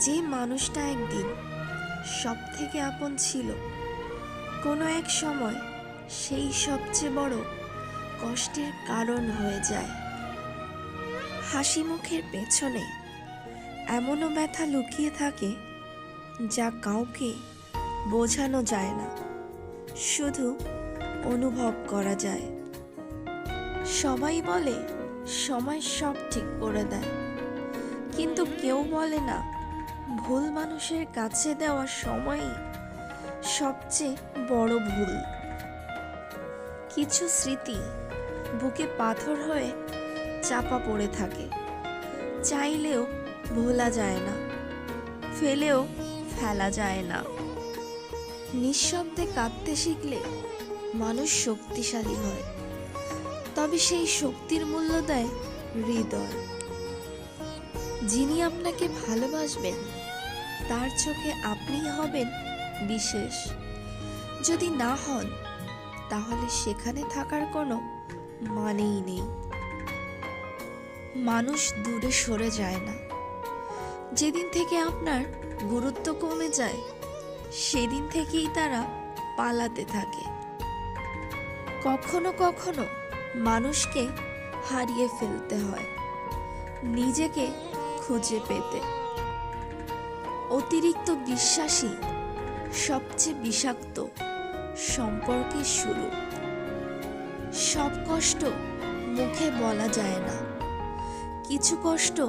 যে মানুষটা একদিন সব থেকে আপন ছিল, কোনো এক সময় সেই সবচেয়ে বড় কষ্টের কারণ হয়ে যায়। হাসি মুখের পেছনে এমনও ব্যথা লুকিয়ে থাকে যা কাউকে বোঝানো যায় না, শুধু অনুভব করা যায়। সবাই বলে, সময় সব ঠিক করে দেয়। কিন্তু কেউ বলে না ভুল মানুষের কাছে দেওয়া সময়ই সবচেয়ে বড় ভুল। কিছু স্মৃতি বুকে পাথর হয়ে চাপা পড়ে থাকে। চাইলেও ভোলা যায় না, ফেলেও ফেলা যায় না। নিঃশব্দে কাঁদতে শিখলে মানুষ শক্তিশালী হয়, তবে সেই শক্তির মূল্য দেয় হৃদয়। যিনি আপনাকে ভালোবাসবেন, তার চোখে আপনিই হবেন বিশেষ। যদি না হন, তাহলে সেখানে থাকার কোনো মানেই নেই। মানুষ দূরে সরে যায় না। যেদিন থেকে আপনার গুরুত্ব কমে যায়, সেদিন থেকেই তারা পালাতে থাকে। কখনো কখনো মানুষকে হারিয়ে ফেলতে হয়। নিজেকে খুঁজে পেতে। অতিরিক্ত বিশ্বাসী সবচেয়ে বিষাক্ত সম্পর্কের শুরু। সব কষ্ট মুখে বলা যায় না। কিছু কষ্ট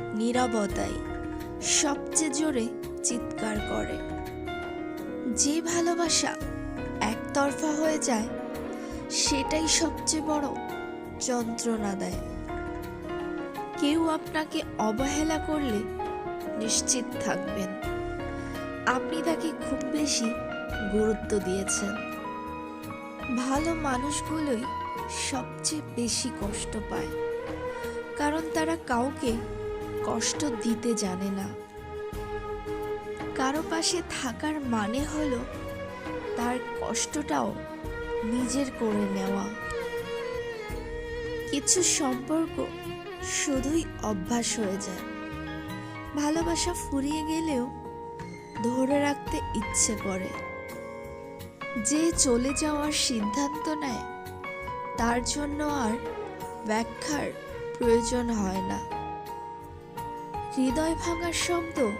নীরবতায় সবচেয়ে জোরে চিৎকার করে। যে ভালোবাসা একতরফা হয়ে যায়, সেটাই সবচেয়ে বড় যন্ত্রণা দেয়। কেউ আপনাকে অবহেলা করলে নিশ্চিত থাকবেন। আপনি তাকে খুব বেশি গুরুত্ব দিয়েছেন। ভালো মানুষগুলোই সবচেয়ে বেশি কষ্ট পায়। কারণ তারা কাউকে কষ্ট দিতে জানে না। কারও পাশে থাকার মানে হলো তার কষ্টটাও নিজের করে নেওয়া। কিছু সম্পর্ক শুধুই অভ্যাস হয়ে যায়। ভালোবাসা ফুরিয়ে গেলেও ধরে রাখতে ইচ্ছে করে। যে চলে যাওয়ার সিদ্ধান্ত নেয়, তার জন্য আর ব্যাখ্যার প্রয়োজন হয় না। হৃদয় ভাঙার শব্দ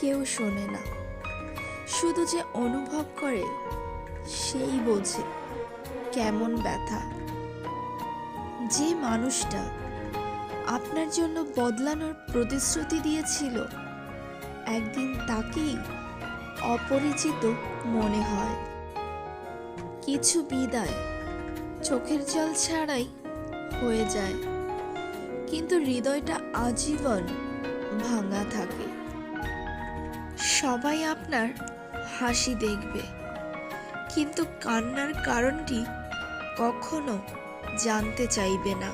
কেউ শোনে না। শুধু যে অনুভব করে, সেই বোঝে কেমন ব্যথা। যে মানুষটা আপনার জন্য বদলানোর প্রতিশ্রুতি দিয়েছিল। একদিন তাকেই অপরিচিত মনে হয়। কিছু বিদায় চোখের জল ছাড়াই হয়ে যায়, কিন্তু হৃদয়টা আজীবন ভাঙা থাকে। সবাই আপনার হাসি দেখবে, কিন্তু কান্নার কারণটি কখনো জানতে চাইবে না।